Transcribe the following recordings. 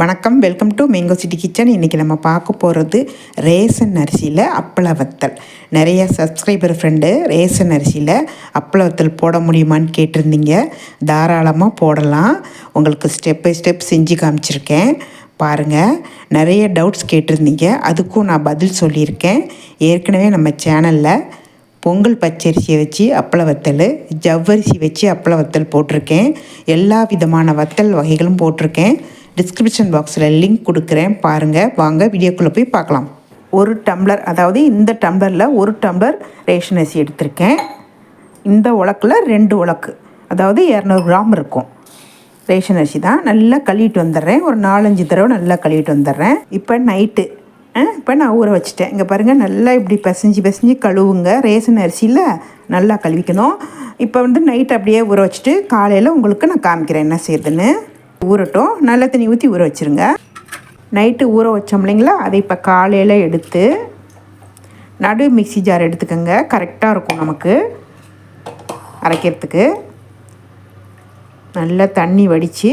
வணக்கம் welcome to mango city kitchen. இன்றைக்கி நம்ம பார்க்க போகிறது ரேசன் அரிசியில் அப்பள வத்தல். நிறைய சப்ஸ்கிரைபர் ஃப்ரெண்டு ரேசன் அரிசியில் அப்பள வத்தல் போட முடியுமான்னு கேட்டிருந்தீங்க. தாராளமாக போடலாம். உங்களுக்கு ஸ்டெப் பை ஸ்டெப் செஞ்சு காமிச்சிருக்கேன். பாருங்கள் நிறைய டவுட்ஸ் கேட்டிருந்தீங்க. அதுக்கும் நான் பதில் சொல்லியிருக்கேன். ஏற்கனவே நம்ம சேனலில் பொங்கல் பச்சரிசியை வச்சு அப்பள வத்தல் ஜவ்வரிசி வச்சு அப்பள வத்தல் போட்டிருக்கேன். எல்லா விதமான வத்தல் வகைகளும் போட்டிருக்கேன். டிஸ்கிரிப்ஷன் பாக்ஸில் லிங்க் கொடுக்குறேன். பாருங்கள் வாங்க வீடியோக்குள்ளே போய் பார்க்கலாம். ஒரு டம்ளர் அதாவது இந்த டம்ளரில் ஒரு டம்ளர் ரேஷன் அரிசி எடுத்திருக்கேன். இந்த உலக்கில் ரெண்டு உலக்கு அதாவது இரநூறு கிராம் இருக்கும். ரேஷன் அரிசி தான். நல்லா கழுவிட்டு வந்துடுறேன். ஒரு நாலஞ்சு தடவை நல்லா கழுவிட்டு வந்துடுறேன். இப்போ நைட்டு இப்போ நான் ஊற வச்சுட்டேன். இங்கே பாருங்கள் நல்லா இப்படி பிசைஞ்சு பிசைஞ்சு கழுவுங்க. ரேஷன் அரிசியில் நல்லா கழுவிக்கணும். இப்போ வந்து நைட் அப்படியே ஊற வச்சுட்டு காலையில் உங்களுக்கு நான் காமிக்கிறேன் என்ன செய்யுதுன்னு ஊறட்டும். நல்ல தண்ணி ஊற்றி ஊற வச்சுருங்க. நைட்டு ஊற வச்சோம் இல்லைங்களா? அதை இப்போ காலையில் எடுத்து நடு மிக்சி ஜார் எடுத்துக்கோங்க. கரெக்டாக இருக்கும் நமக்கு அரைக்கிறதுக்கு. நல்லா தண்ணி வடித்து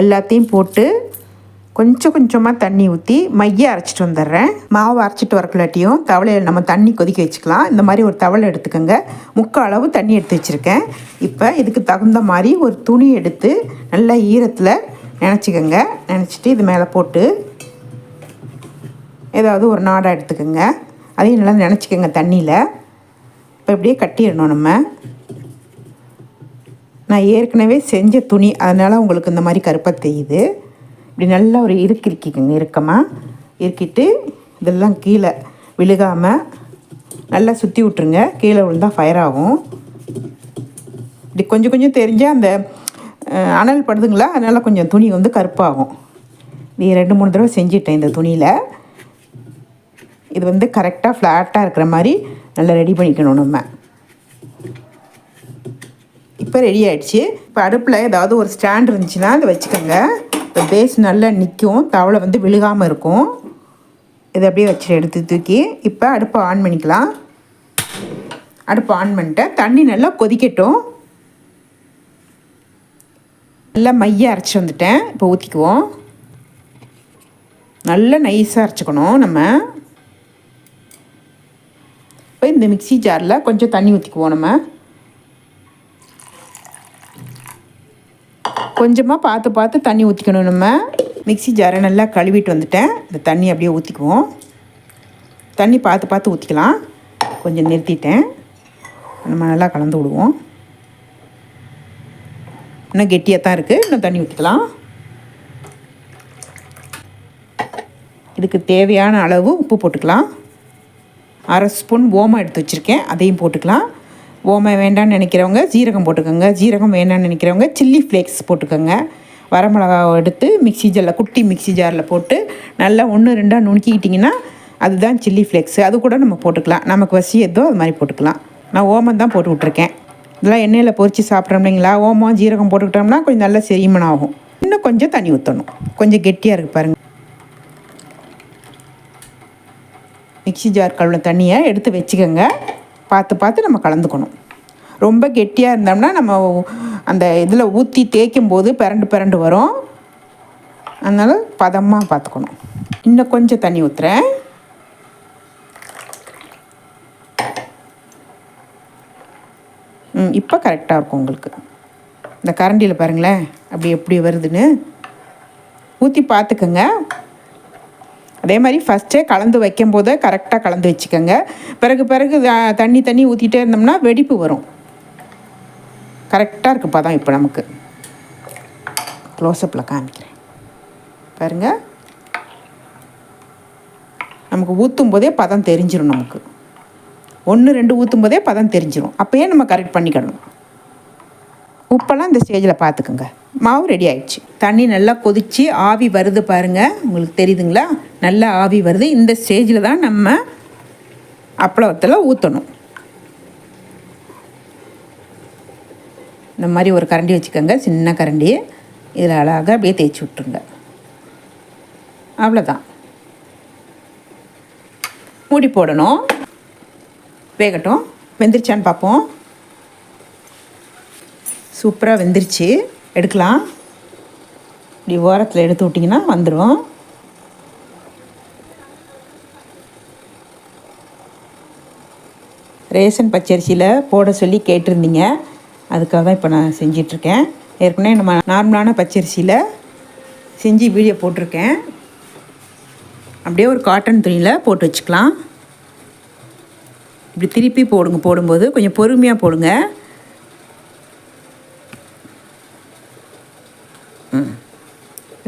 எல்லாத்தையும் போட்டு கொஞ்சம் கொஞ்சமாக தண்ணி ஊற்றி மைய அரைச்சிட்டு வந்துடுறேன். மாவு அரைச்சிட்டு வரக்குள்ளாட்டியும் தவளையில் நம்ம தண்ணி கொதிக்க வச்சுக்கலாம். இந்த மாதிரி ஒரு தவளை எடுத்துக்கோங்க. முக்கால் அளவு தண்ணி எடுத்து வச்சுருக்கேன். இப்போ இதுக்கு தகுந்த மாதிரி ஒரு துணி எடுத்து நல்லா ஈரத்தில் நினச்சிக்கோங்க. நினச்சிட்டு இது மேலே போட்டு ஏதாவது ஒரு நாடாக எடுத்துக்கோங்க. அதையும் நல்லா நினச்சிக்கோங்க தண்ணியில். இப்போ இப்படியே கட்டிடணும் நம்ம. நான் ஏற்கனவே செஞ்ச துணி அதனால் உங்களுக்கு இந்த மாதிரி கருப்பாக தெரியுது. இப்படி நல்லா ஒரு இருக்கு இருக்கிக்கோங்க இறுக்கமாக இருக்கிட்டு இதெல்லாம் கீழே விழுகாமல் நல்லா சுற்றி விட்ருங்க கீழே விழுந்தால் ஃபயர் ஆகும். இப்படி கொஞ்சம் கொஞ்சம் தெரிஞ்சால் அந்த அனல் படுதுங்களா? அதனால் கொஞ்சம் துணி வந்து கருப்பாகும். நீ ரெண்டு மூணு தடவை செஞ்சிட்டேன் இந்த துணியில். இது வந்து கரெக்டாக ஃப்ளாட்டாக இருக்கிற மாதிரி நல்லா ரெடி பண்ணிக்கணும் நம்ம. இப்போ ரெடி ஆகிடுச்சு இப்போ அடுப்பில் ஏதாவது ஒரு ஸ்டாண்ட் இருந்துச்சுன்னா அதை வச்சுக்கோங்க. இப்போ பேஸ் நல்லா நிற்கும் தவளை வந்து விழுகாமல் இருக்கும். இதை அப்படியே வச்சு எடுத்து தூக்கி இப்போ அடுப்பை ஆன் பண்ணிக்கலாம். அடுப்பை ஆன் பண்ணிட்டேன் தண்ணி நல்லா கொதிக்கட்டும். நல்லா மைய அரைச்சி வந்துட்டேன். இப்போ ஊற்றிக்குவோம் நல்லா நைஸாக அரைச்சிக்கணும் நம்ம. இப்போ இந்த மிக்சி ஜாரில் கொஞ்சம் தண்ணி ஊற்றிக்குவோம் நம்ம. கொஞ்சமாக பார்த்து பார்த்து தண்ணி ஊற்றிக்கணும் நம்ம. மிக்சி ஜாரை நல்லா கழுவிட்டு வந்துட்டேன். இந்த தண்ணி அப்படியே ஊற்றிக்குவோம் தண்ணி பார்த்து பார்த்து ஊற்றிக்கலாம் கொஞ்சம் நிறுத்திட்டேன். நம்ம நல்லா கலந்து விடுவோம். இன்னும் கெட்டியாக தான் இருக்குது இன்னும் தண்ணி ஊற்றிக்கலாம் இதுக்கு தேவையான அளவு உப்பு போட்டுக்கலாம். அரை ஸ்பூன் ஓமம் எடுத்து வச்சுருக்கேன். அதையும் போட்டுக்கலாம். ஓமம் வேண்டாம்னு நினைக்கிறவங்க ஜீரகம் போட்டுக்கோங்க. ஜீரகம் வேண்டாம்னு நினைக்கிறவங்க சில்லி ஃப்ளேக்ஸ் போட்டுக்கோங்க. வரமிளகாவை எடுத்து மிக்சி ஜாரில் குட்டி மிக்சி ஜாரில் போட்டு நல்லா ஒன்று ரெண்டாக நுணுக்கிக்கிட்டிங்கன்னா அதுதான் சில்லி ஃப்ளேக்ஸு அது கூட நம்ம போட்டுக்கலாம். நமக்கு வசி எதோ அது மாதிரி போட்டுக்கலாம். நான் ஓமம் தான் போட்டு விட்ருக்கேன் இதெல்லாம் எண்ணெயில் பொறிச்சு சாப்பிட்றோம் இல்லைங்களா? ஓமம் ஜீரகம் போட்டுக்கிட்டோம்னா கொஞ்சம் நல்லா செரிமனம் ஆகும். இன்னும் கொஞ்சம் தண்ணி ஊற்றணும் கொஞ்சம் கெட்டியாக இருக்குது பாருங்கள் மிக்சி ஜார் கழுவின தண்ணியை எடுத்து வச்சுக்கோங்க. பார்த்து பார்த்து நம்ம கலந்துக்கணும். ரொம்ப கெட்டியாக இருந்தோம்னா நம்ம அந்த இதில் ஊற்றி தேய்க்கும் போது பிறண்டு பிறண்டு வரும். அதனால் பதமாக பார்த்துக்கணும். இன்னும் கொஞ்சம் தண்ணி ஊற்றுறேன் ம் இப்போ கரெக்டாக இருக்கும் உங்களுக்கு. இந்த கரண்டியில் பாருங்களேன் அப்படி எப்படி வருதுன்னு. ஊற்றி பார்த்துக்கோங்க. அதே மாதிரி ஃபஸ்ட்டே கலந்து வைக்கும் போதே கரெக்டாக கலந்து வச்சுக்கோங்க. பிறகு பிறகு தண்ணி தண்ணி ஊற்றிட்டே இருந்தோம்னா வெடிப்பு வரும். கரெக்டாக இருக்குது பதம் இப்போ நமக்கு. க்ளோஸ்அப்பில் காமிக்கிறேன். பாருங்கள் நமக்கு ஊற்றும் போதே பதம் தெரிஞ்சிடும் நமக்கு. ஒன்று ரெண்டு ஊற்றும் போதே பதம் தெரிஞ்சிடும் அப்போயே நம்ம கரெக்ட் பண்ணிக்கணும். உப்பெல்லாம் இந்த ஸ்டேஜில் பார்த்துக்குங்க மாவு ரெடி ஆயிடுச்சு. தண்ணி நல்லா கொதித்து ஆவி வருது பாருங்கள் உங்களுக்கு தெரியுதுங்களா? நல்லா ஆவி வருது. இந்த ஸ்டேஜில் தான் நம்ம அப்பளத்தில் ஊற்றணும் இந்த மாதிரி ஒரு கரண்டி வச்சுக்கோங்க. சின்ன கரண்டி. இதில் அழகாக அப்படியே தேய்ச்சி விட்ருங்க அவ்வளோதான் மூடி போடணும். வேகட்டும். வெந்துருச்சான்னு பார்ப்போம். சூப்பராக வெந்துருச்சு. எடுக்கலாம். இப்படி ஓரத்தில் எடுத்து விட்டிங்கன்னா வந்துடும் ரேஷன் பச்சரிசியில் போட சொல்லி கேட்டிருந்தீங்க. அதுக்காக தான் இப்போ நான் செஞ்சிட்ருக்கேன். ஏற்கனவே நம்ம நார்மலான பச்சரிசியில் செஞ்சு வீடியோ போட்டிருக்கேன். அப்படியே ஒரு காட்டன் துணியில் போட்டு வச்சுக்கலாம். இப்படி திருப்பி போடுங்க. போடும்போது கொஞ்சம் பொறுமையாக போடுங்க.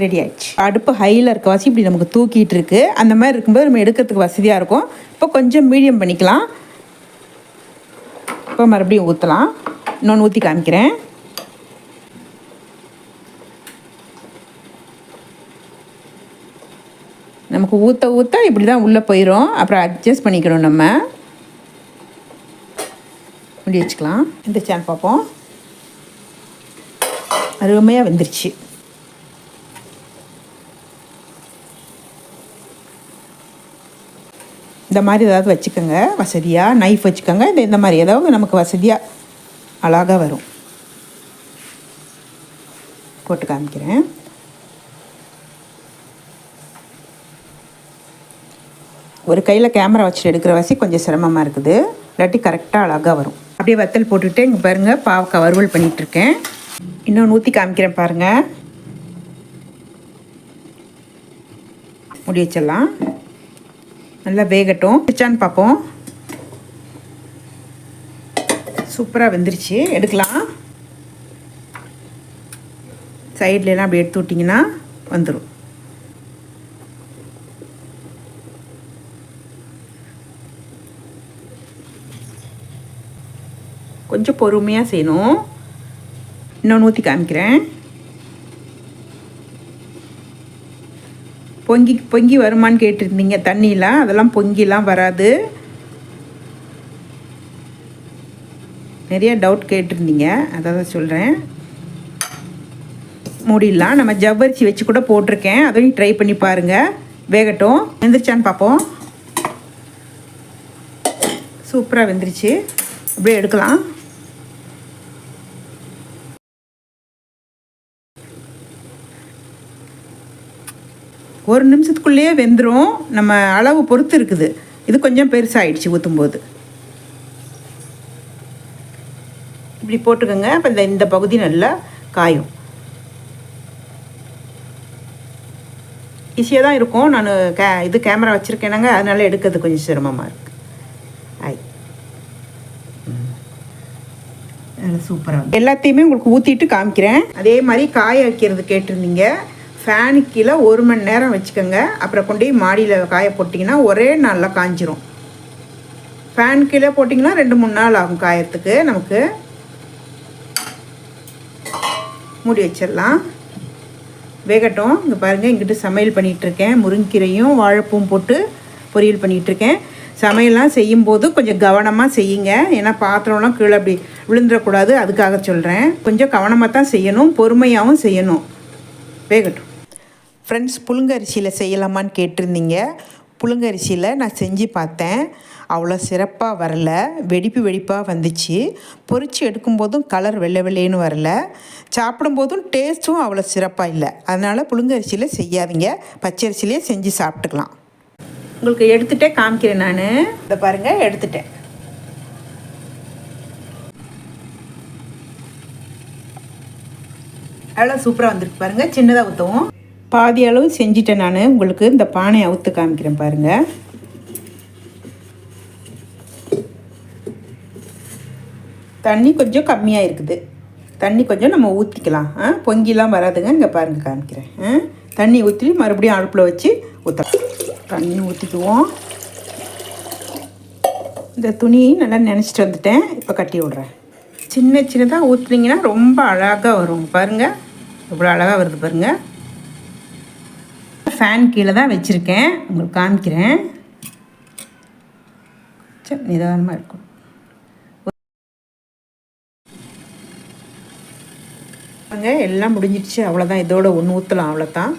ரெடி ஆயிடுச்சு. அடுப்பு ஹையில் இருக்க வாசி இப்படி நமக்கு தூக்கிட்டு இருக்கு. அந்த மாதிரி இருக்கும்போது நம்ம எடுக்கிறதுக்கு வசதியாக இருக்கும். இப்போ கொஞ்சம் மீடியம் பண்ணிக்கலாம். இப்போ மறுபடியும் ஊற்றலாம் இன்னொன்று ஊற்றி காமிக்கிறேன். நமக்கு ஊற்ற ஊற்ற இப்படி தான் உள்ளே போயிடும் அப்புறம் அட்ஜஸ்ட் பண்ணிக்கணும் நம்ம. முடி வச்சுக்கலாம். இந்த சேனல் பார்ப்போம். அருமையாக வெந்துருச்சு. இந்த மாதிரி ஏதாவது வச்சுக்கோங்க. வசதியாக நைஃப் வச்சுக்கோங்க. இந்த இந்த மாதிரி ஏதாவது நமக்கு வசதியாக அழகாக வரும். போட்டு காமிக்கிறேன். ஒரு கையில் கேமரா வச்சுட்டு எடுக்கிற வசதி கொஞ்சம் சிரமமாக இருக்குது. இல்லாட்டி கரெக்டாக அழகாக வரும். அப்படியே வத்தல் போட்டுட்டு இங்கே பாருங்கள் பாவக்காய் வறுவல் பண்ணிகிட்ருக்கேன் இன்னொன்று ஊற்றி காமிக்கிறேன் பாருங்கள் முடி வச்சிடலாம். நல்லா வேகட்டும். வச்சான்னு பார்ப்போம். சூப்பராக வெந்துருச்சு. எடுக்கலாம். சைட்லலாம் அப்படி எடுத்து விட்டிங்கன்னா வந்துடும் கொஞ்சம் பொறுமையாக செய்யணும். இன்னொன்று ஊற்றி காமிக்கிறேன். பொங்கி பொங்கி வருமான்னு கேட்டிருந்தீங்க தண்ணியெலாம் அதெல்லாம் பொங்கிலாம் வராது. நிறைய டவுட் கேட்டிருந்தீங்க. அதை தான் சொல்கிறேன் மூடிடலாம். நம்ம ஜவ்வரிசி வச்சு கூட போட்டிருக்கேன். அதையும் ட்ரை பண்ணி பாருங்கள் வேகட்டும். வெந்துருச்சான்னு பார்ப்போம். சூப்பராக வெந்துருச்சு. அப்படியே எடுக்கலாம். ஒரு நிமிஷத்துக்குள்ளேயே வெந்துடும் நம்ம அளவு பொறுத்து இருக்குது. இது கொஞ்சம் பெருசாகிடுச்சு ஊற்றும்போது இப்படி போட்டுக்கோங்க. அப்போ இந்த இந்த பகுதி நல்லா காயும். ஈஸியாக தான் இருக்கும். நான் கே இது கேமரா வச்சுருக்கேனாங்க. அதனால எடுக்கிறது கொஞ்சம் சிரமமாக இருக்குது ஆய் சூப்பராக எல்லாத்தையுமே உங்களுக்கு ஊற்றிட்டு காமிக்கிறேன். அதே மாதிரி காய வைக்கிறது கேட்டிருந்தீங்க. ஃபேனுக்கு கீழே ஒரு மணி நேரம் வச்சுக்கோங்க. அப்புறம் கொண்டு போய் மாடியில் காய போட்டிங்கன்னா ஒரே நாளில் காஞ்சிரும். ஃபேன் கீழே போட்டிங்கன்னா ரெண்டு மூணு நாள் ஆகும் காயறதுக்கு. நமக்கு மூடி வச்சிடலாம். வேகட்டும். இங்கே பாருங்கள் இங்கிட்டு சமையல் பண்ணிகிட்ருக்கேன் முருங்கீரையும் வாழைப்பூவும் போட்டு பொரியல் பண்ணிகிட்ருக்கேன் சமையல்லாம் செய்யும்போது கொஞ்சம் கவனமாக செய்யுங்க. ஏன்னா பாத்திரம்லாம் கீழே அப்படி விழுந்துடக்கூடாது. அதுக்காக சொல்கிறேன் கொஞ்சம் கவனமாக தான் செய்யணும். பொறுமையாகவும் செய்யணும். வேகட்டும். ஃப்ரெண்ட்ஸ் புழுங்கரிசியில் செய்யலாமான்னு கேட்டிருந்தீங்க. புழுங்கரிசியில் நான் செஞ்சு பார்த்தேன். அவ்வளோ சிறப்பாக வரல. வெடிப்பு வெடிப்பாக வந்துச்சு. பொறிச்சு எடுக்கும்போதும் கலர் வெள்ளை வெள்ளைன்னு வரல. சாப்பிடும்போதும் டேஸ்ட்டும் அவ்வளோ சிறப்பாக இல்லை. அதனால் புழுங்கரிசியில் செய்யாதீங்க. பச்சரிசிலே செஞ்சு சாப்பிட்டுக்கலாம். உங்களுக்கு எடுத்துகிட்டே காமிக்கிறேன் நான். இதை பாருங்கள் எடுத்துட்டேன். அவ்வளோ சூப்பராக வந்திருக்கு பாருங்கள் சின்னதாக ஊற்றவும் பாதி அளவு செஞ்சிட்டேன் நான். உங்களுக்கு இந்த பானையை அவுத்து காமிக்கிறேன் பாருங்கள் தண்ணி கொஞ்சம் கம்மியாக இருக்குது. தண்ணி கொஞ்சம் நம்ம ஊற்றிக்கலாம் ஆ பொங்கிலாம் வராதுங்க. இங்கே பாருங்கள் காமிக்கிறேன். ஆ தண்ணி ஊற்றி மறுபடியும் அடுப்பில் வச்சு ஊற்றலாம் தண்ணி ஊற்றிக்குவோம் இந்த துணி நல்லா நினச்சிட்டு வந்துட்டேன். இப்போ கட்டி விட்றேன். சின்ன சின்னதாக ஊற்றுனீங்கன்னா ரொம்ப அழகாக வரும் பாருங்கள் இவ்வளோ அழகாக வருது பாருங்கள் ஃபேன் கீழே தான் வச்சுருக்கேன். உங்களுக்கு காமிக்கிறேன். சரி நிதானமாக இருக்கும் எல்லாம் முடிஞ்சிடுச்சு. அவ்வளோதான் இதோட ஒன்று ஊற்றலாம் அவ்வளோதான்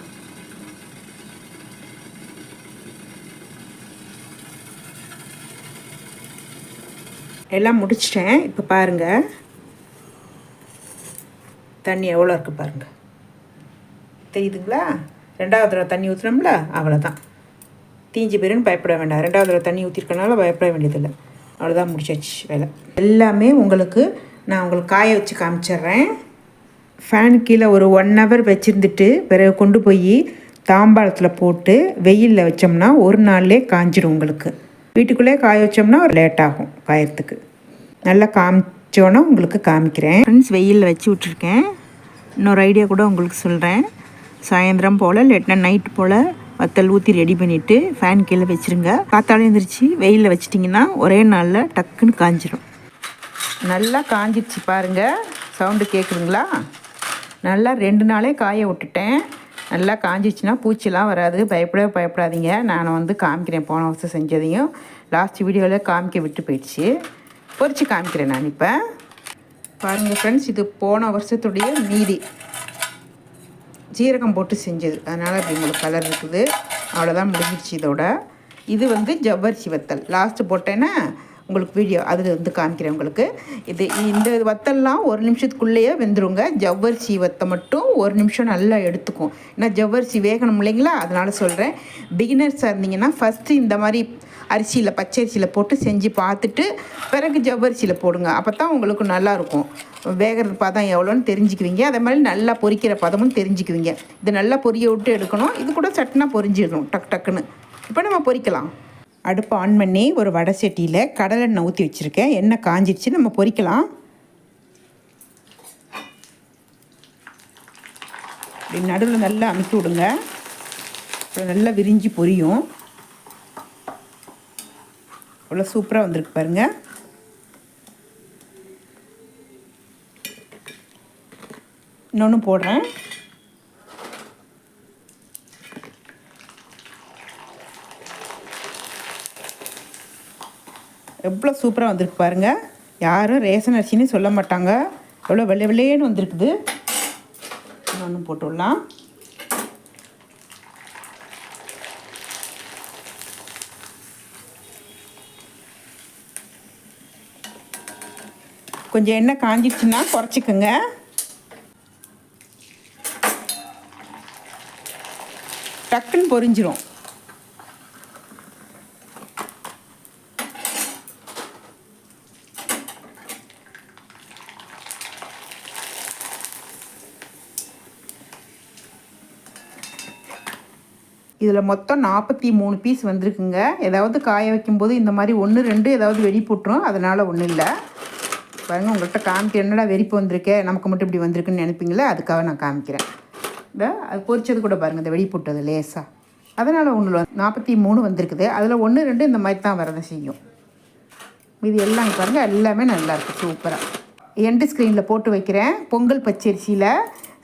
எல்லாம் முடிச்சிட்டேன். இப்போ பாருங்கள் தண்ணி எவ்வளோ இருக்குது பாருங்கள் தெரியுதுங்களா? ரெண்டாவது தடவை தண்ணி ஊற்றினோம்ல அவ்வளோதான் தீஞ்சு போயிருன்னு பயப்பட வேண்டாம். ரெண்டாவது தடவை தண்ணி ஊற்றிருக்கனால பயப்பட வேண்டியதில்லை. அவ்வளோதான் முடிச்சாச்சு வேலை. எல்லாமே உங்களுக்கு நான் உங்களுக்கு காய வச்சு காமிச்சிட்றேன். ஃபேன் கீழே ஒரு ஒன் ஹவர் வச்சுருந்துட்டு பிறகு கொண்டு போய் தாம்பாளத்தில் போட்டு வெயிலில் வச்சோம்னா ஒரு நாள்லேயே காஞ்சிடும் உங்களுக்கு. வீட்டுக்குள்ளே காய வச்சோம்னா ஒரு லேட் ஆகும் காயறதுக்கு. நல்லா காமிச்சோன்னா உங்களுக்கு காமிக்கிறேன். ஃப்ரெண்ட்ஸ் வெயிலில் வச்சு விட்ருக்கேன் இன்னொரு ஐடியா கூட உங்களுக்கு சொல்கிறேன் சாயந்தரம் போல் இல்லைன்னா நைட் போல் வத்தல் ஊற்றி ரெடி பண்ணிவிட்டு ஃபேன் கீழே வச்சுருங்க. காத்தாலும் எழுந்திரிச்சு வெயிலில் வச்சிட்டிங்கன்னா ஒரே நாளில் டக்குன்னு காஞ்சிடும் நல்லா காஞ்சிடுச்சு பாருங்கள் சவுண்டு கேட்குதுங்களா நல்லா ரெண்டு நாளே காய விட்டுட்டேன். நல்லா காஞ்சிச்சுன்னா பூச்சிலாம் வராது. பயப்படவே பயப்படாதீங்க. நான் வந்து காமிக்கிறேன் போன வருஷம் செஞ்சதையும். லாஸ்ட் வீடியோவில் காமிக்க விட்டு போயிடுச்சு. பொறிச்சு காமிக்கிறேன் நான் இப்போ. பாருங்கள் ஃப்ரெண்ட்ஸ் இது போன வருஷத்துடைய மீதி. ஜீரகம் போட்டு செஞ்சது. அதனால் அப்படி உங்களுக்கு கலர் இருக்குது. அவ்வளோதான் முடிஞ்சிடுச்சு இதோட. இது வந்து ஜவ்வரிசி வத்தல் லாஸ்ட்டு போட்டேன்னா உங்களுக்கு வீடியோ அதில் வந்து காமிக்கிறேன் உங்களுக்கு. இது இந்த வத்தல்லாம் ஒரு நிமிஷத்துக்குள்ளேயே வெந்துருங்க. ஜவ்வரிசி வத்தை மட்டும் ஒரு நிமிஷம் நல்லா எடுத்துக்கும். ஏன்னா ஜவ்வரிசி வேகணும் இல்லைங்களா? அதனால் சொல்கிறேன் பிகினர்ஸாக இருந்தீங்கன்னா ஃபஸ்ட்டு இந்த மாதிரி அரிசியில் பச்சரிசியில் போட்டு செஞ்சு பார்த்துட்டு பிறகு ஜவ்வரிசியில் போடுங்க. அப்போ தான் உங்களுக்கு நல்லாயிருக்கும். வேகிறது பதம் எவ்வளோன்னு தெரிஞ்சுக்குவீங்க. அதே மாதிரி நல்லா பொரிக்கிற பதமும் தெரிஞ்சுக்குவீங்க. இது நல்லா பொரிய விட்டு எடுக்கணும். இது கூட சட்டுனா பொரிஞ்சிடணும். டக் டக்குன்னு. இப்போ நம்ம பொரிக்கலாம். அடுப்பை ஆன் பண்ணி ஒரு வடை சட்டியில் கடலெண்ணெய் ஊற்றி வச்சுருக்கேன். எண்ணெய் காஞ்சிடுச்சு நம்ம பொறிக்கலாம் நடுவில் நல்லா அமுக்கி விடுங்க. அப்புறம் நல்லா விரிஞ்சு பொரியும். அவ்வளோ சூப்பராக வந்திருக்கு பாருங்கள் இன்னொன்று போடுறேன். எவ்வளோ சூப்பராக வந்திருக்கு பாருங்கள் யாரும் ரேஷன் அரிசின்னு சொல்ல மாட்டாங்க. எவ்வளோ வெள்ளை வெள்ளையேன்னு வந்திருக்குது. இன்னொன்று போட்டு கொஞ்சம் எண்ணெய் காஞ்சிடுச்சுன்னா குறைச்சிக்கோங்க. டக்குன்னு பொரிஞ்சிரும். இதில் மொத்தம் நாற்பத்தி மூணு பீஸ் வந்திருக்குங்க. ஏதாவது காய வைக்கும்போது இந்த மாதிரி ஒன்று ரெண்டு ஏதாவது வெடி போட்டுரும். அதனால் ஒன்றும் இல்லை. பாருங்கள் உங்கள்கிட்ட காமிக்க என்னடா வெறிப்பு வந்திருக்கே? நமக்கு மட்டும் இப்படி வந்திருக்குன்னு நினைப்பீங்களே? அதுக்காக நான் காமிக்கிறேன். இந்த அது பொரிச்சது கூட பாருங்கள் இந்த வெடி போட்டது லேசாக அதனால் ஒன்று நாற்பத்தி மூணு வந்திருக்குது. அதில் ஒன்று ரெண்டு இந்த மாதிரி தான் வரதை செய்யும். இது எல்லாம் பாருங்கள் எல்லாமே நல்லாயிருக்கு சூப்பராக எண்டு ஸ்க்ரீனில் போட்டு வைக்கிறேன். பொங்கல் பச்சரிசியில்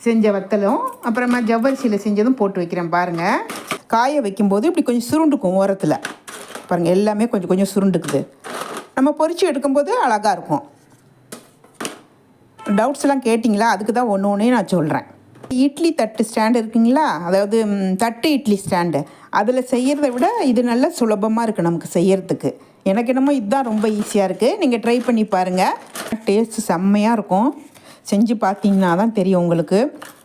செஞ்ச வத்தலும் அப்புறமா ஜவ்வரிசியில் செஞ்சதும் போட்டு வைக்கிறேன் பாருங்கள் காய வைக்கும்போது இப்படி கொஞ்சம் சுருண்டுக்கும் ஓரத்தில். பாருங்கள் எல்லாமே கொஞ்சம் கொஞ்சம் சுருண்டுக்குது. நம்ம பொரித்து எடுக்கும்போது அழகாக இருக்கும். டவுட்ஸ்லாம் கேட்டிங்களா? அதுக்கு தான் ஒன்று ஒன்றே நான் சொல்கிறேன் இட்லி தட்டு ஸ்டாண்டு இருக்குங்களா? அதாவது தட்டு இட்லி ஸ்டாண்டு அதில் செய்கிறத விட இது நல்ல சுலபமாக இருக்குது நமக்கு செய்கிறதுக்கு எனக்கு என்னமோ இதுதான் ரொம்ப ஈஸியாக இருக்குது நீங்கள் ட்ரை பண்ணி பாருங்கள் டேஸ்ட்டு செம்மையாக இருக்கும். செஞ்சு பார்த்தீங்கன்னா தான் தெரியும் உங்களுக்கு.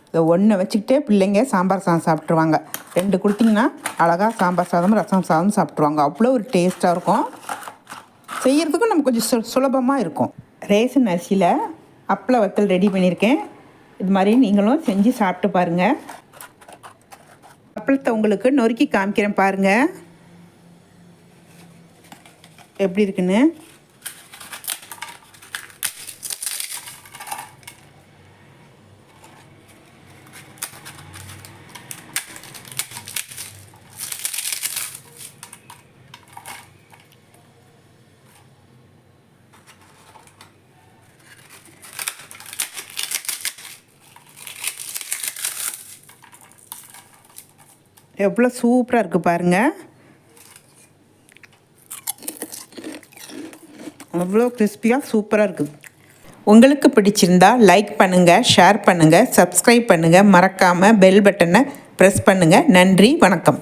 இதை ஒன்றை வச்சுக்கிட்டே பிள்ளைங்க சாம்பார் சாதம் சாப்பிட்ருவாங்க ரெண்டு கொடுத்தீங்கன்னா அழகாக சாம்பார் சாதம் ரசம் சாதம் சாப்பிட்ருவாங்க அவ்வளோ ஒரு டேஸ்ட்டாக இருக்கும். செய்கிறதுக்கும் நம்ம கொஞ்சம் சு சுலபமாக இருக்கும். ரேஷன் அரிசியில் அப்பள வத்தல் ரெடி பண்ணியிருக்கேன். இது மாதிரி நீங்களும் செஞ்சு சாப்பிட்டு பாருங்கள் அப்பளத்தை உங்களுக்கு நொறுக்கி காமிக்கிறேன் பாருங்கள் எப்படி இருக்குன்னு? எவ்வளோ சூப்பராக இருக்குது பாருங்கள் அவ்வளோ கிறிஸ்பியாக சூப்பராக இருக்குது உங்களுக்கு பிடிச்சிருந்தா லைக் பண்ணுங்கள் ஷேர் பண்ணுங்கள் சப்ஸ்கிரைப் பண்ணுங்கள் மறக்காமல் பெல் பட்டனை ப்ரெஸ் பண்ணுங்கள் நன்றி வணக்கம்.